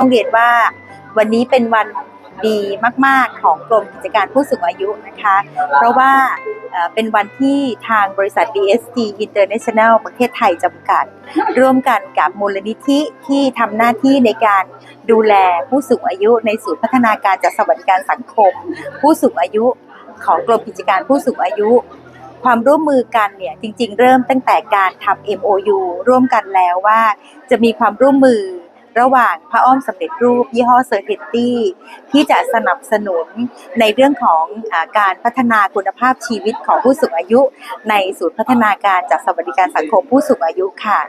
้องเรียนว่าวันนี้เป็นวันดีมาก ๆ ของกรมกิจการผู้สูงอายุนะคะ เพราะว่าเป็นวันที่ทางบริษัท DST International ประเทศไทยจำกัด ร่วมกันกับมูลนิธิที่ทำหน้าที่ในการดูแลผู้สูงอายุในศูนย์พัฒนาการจัดสวัสดิการสังคม ผู้สูงอายุของกรมกิจการผู้สูงอายุ ความร่วมมือกันเนี่ยจริง ๆ เริ่มตั้งแต่การทำ MOU ร่วมกันแล้วว่าจะมีความร่วมมือ ระหว่างพระอ้อมสำเร็จรูปยี่ห้อเซอร์เทนตี้ที่จะสนับสนุนในเรื่องของอการพัฒนาคุณภาพชีวิตของผู้สูงอายุ ในศูนย์พัฒนาการจัดสวัสดิการสังคมผู้สูงอายุค่ะ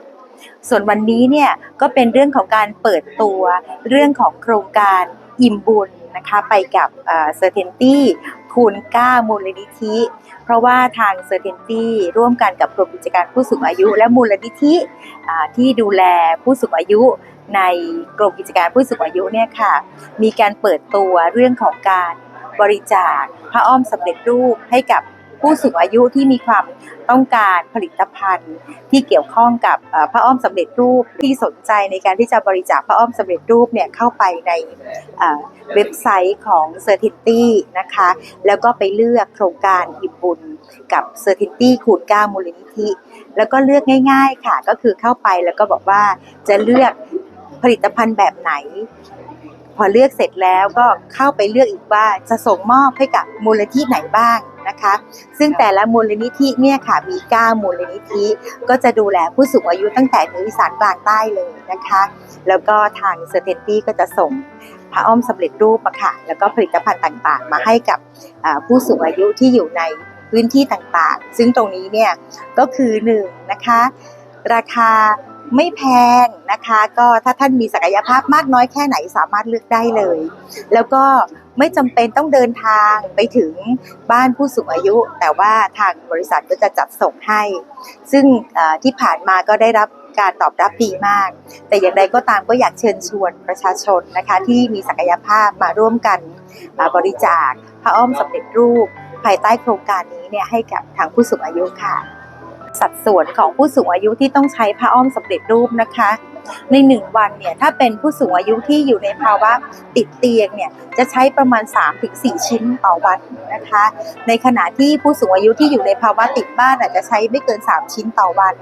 ส่วนวันนี้เนี่ยก็เป็นเรื่องของการเปิดตัวเรื่องของโครงการอิ่มบุญนะคะไปกับเซอร์เทนตี้คูณ9มูลนิธิ เพราะว่าทางเซอร์เทนตี้ร่วมกันกับกรมกิจการผู้สูงอายุ และมูลนิธิที่ดูแลผู้สูงอายุ ในกรมกิจการผู้สูงอายุเนี่ยค่ะ มีการเปิดตัวเรื่องของการบริจาคพระอ้อมสำเร็จรูปให้กับผู้สูงอายุที่มีความต้องการผลิตภัณฑ์ ที่เกี่ยวข้องกับเอ่อพระอ้อมสำเร็จรูปที่สนใจในการที่จะบริจาคพระอ้อมสำเร็จรูปเนี่ยเข้าไปในเว็บไซต์ของ c e r t i t y นะคะ แล้วก็ไปเลือกโครงการอิ่มบุญกับ c e r t i t y คูณ9มูลนิธิ แล้วก็เลือกง่าย ๆ ค่ะก็คือเข้าไปแล้วก็บอกว่าจะเลือก ผลิตภัณฑ์แบบไหน พอเลือกเสร็จแล้วก็เข้าไปเลือกอีกว่าจะส่งมอบให้กับมูลนิธิไหนบ้างนะคะ ซึ่งแต่ละมูลนิธิเนี่ยค่ะมี 9 มูลนิธิ ก็จะดูแลผู้สูงอายุตั้งแต่เหนืออีสานกลางใต้เลยนะคะ แล้วก็ทางเซอร์เทนตี้ก็จะส่งพระอ้อมสำเร็จรูปมาค่ะ แล้วก็ผลิตภัณฑ์ต่างๆ มาให้กับผู้สูงอายุที่อยู่ในพื้นที่ต่างๆ ซึ่งตรงนี้เนี่ยก็คือหนึ่งนะคะราคา ไม่แพงนะคะ ก็ถ้าท่านมีศักยภาพมากน้อยแค่ไหนสามารถเลือกได้เลย แล้วก็ไม่จำเป็นต้องเดินทางไปถึงบ้านผู้สูงอายุ แต่ว่าทางบริษัทก็จะจัดส่งให้ ซึ่งที่ผ่านมาก็ได้รับการตอบรับดีมาก แต่อย่างไรก็ตามก็อยากเชิญชวนประชาชนนะคะ ที่มีศักยภาพมาร่วมกันอ่าบริจาคพระอ้อมสำเร็จรูป ภายใต้โครงการนี้เนี่ยให้กับทางผู้สูงอายุค่ะ สัดส่วนของผู้สูงอายุที่ต้องใช้ผ้าอ้อมสำเร็จรูปนะคะ ในหนึ่งวันเนี่ยถ้าเป็นผู้สูงอายุที่อยู่ในภาวะติดเตียงเนี่ยจะใช้ประมาณ 3-4 ชิ้นต่อวันนะคะ ในขณะที่ผู้สูงอายุที่อยู่ในภาวะติดบ้านอาจจะใช้ไม่เกิน 3 ชิ้นต่อวัน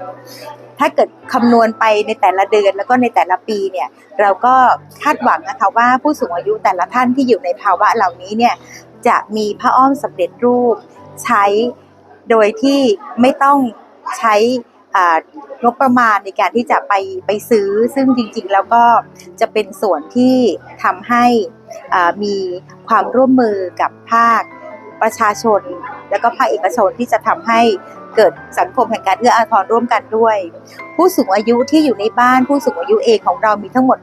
ถ้าเกิดคำนวณไปในแต่ละเดือนแล้วก็ในแต่ละปีเนี่ยเราก็คาดหวังนะคะว่าผู้สูงอายุแต่ละท่านที่อยู่ในภาวะเหล่านี้เนี่ยจะมีผ้าอ้อมสำเร็จรูปใช้โดยที่ไม่ต้อง ใช้งบประมาณในการที่จะไปไปซื้อ ซึ่งจริงๆ แล้วก็จะเป็นส่วนที่ทำให้มีความร่วมมือกับภาคประชาชน แล้วก็ภาคเอกชนที่จะทำให้เกิดสังคมแห่งการเอื้ออาทรร่วมกันด้วย ผู้สูงอายุที่อยู่ในบ้านผู้สูงอายุเองของเรามีทั้งหมด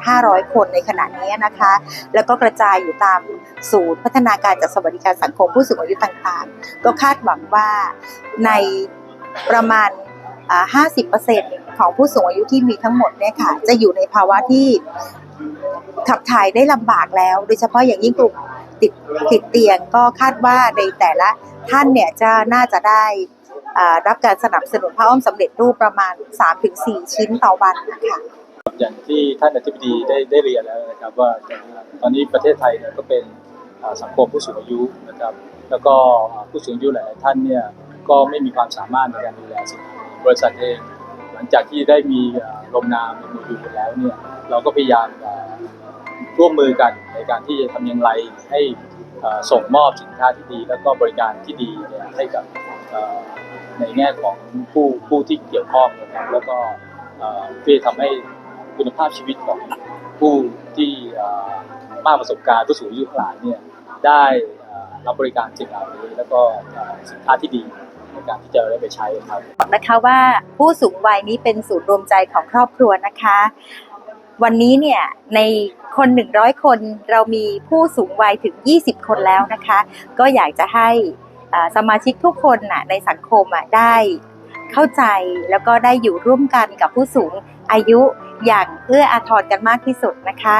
1,500 คนในขณะนี้นะคะ แล้วก็กระจายอยู่ตามศูนย์พัฒนาการจัดสวัสดิการสังคมผู้สูงอายุต่างๆ ก็คาดหวังว่าใน ประมาณ 50%ของผู้สูงอายุที่มีทั้งหมดเนี่ยค่ะ จะอยู่ในภาวะที่ขับถ่ายได้ลำบากแล้ว โดยเฉพาะอย่างยิ่งกลุ่มติดติดเตียงก็คาดว่าในแต่ละท่านเนี่ยจะน่าจะได้รับการสนับสนุนพระอ้อมสำเร็จรูปประมาณ 3-4 ชิ้นต่อวันนะคะอย่างที่ท่านอธิบดีได้ได้เรียนแล้วนะครับว่าตอนนี้ประเทศไทยเนี่ยก็เป็นสังคมผู้สูงอายุนะครับ แล้วก็ผู้สูงอายุหลายท่านเนี่ย ก็ไม่มีความสามารถในการดูแลสิ่งเหล่านี้บริษัทเอง หลังจากที่ได้มีลงนามมีมือยู่แล้วเนี่ยเราก็พยายามร่วมมือกันในการที่จะทำอย่างไรให้ส่งมอบสินค้าที่ดี แล้วก็บริการที่ดีให้กับในแง่ของผู้ผู้ที่เกี่ยวข้องนะครับแล้วก็เพื่อทำให้คุณภาพชีวิตของผู้ที่มากประสบการณ์ผู้สูงอายุหลายเนี่ยได้รับบริการสิ่งเหล่านี้แล้วก็สินค้าที่ดี การที่จะได้ไปใช้ครับบอกนะคะว่าผู้สูงวัยนี้เป็นศูนย์รวมใจของครอบครัวนะคะ วันนี้เนี่ยในคน100คนเรามีผู้สูงวัยถึง 20 คนแล้วนะคะ ก็อยากจะให้สมาชิกทุกคนน่ะในสังคมอะได้เข้าใจแล้วก็ได้อยู่ร่วมกันกับผู้สูงอายุอย่างเอื้ออาทรกันมากที่สุดนะคะ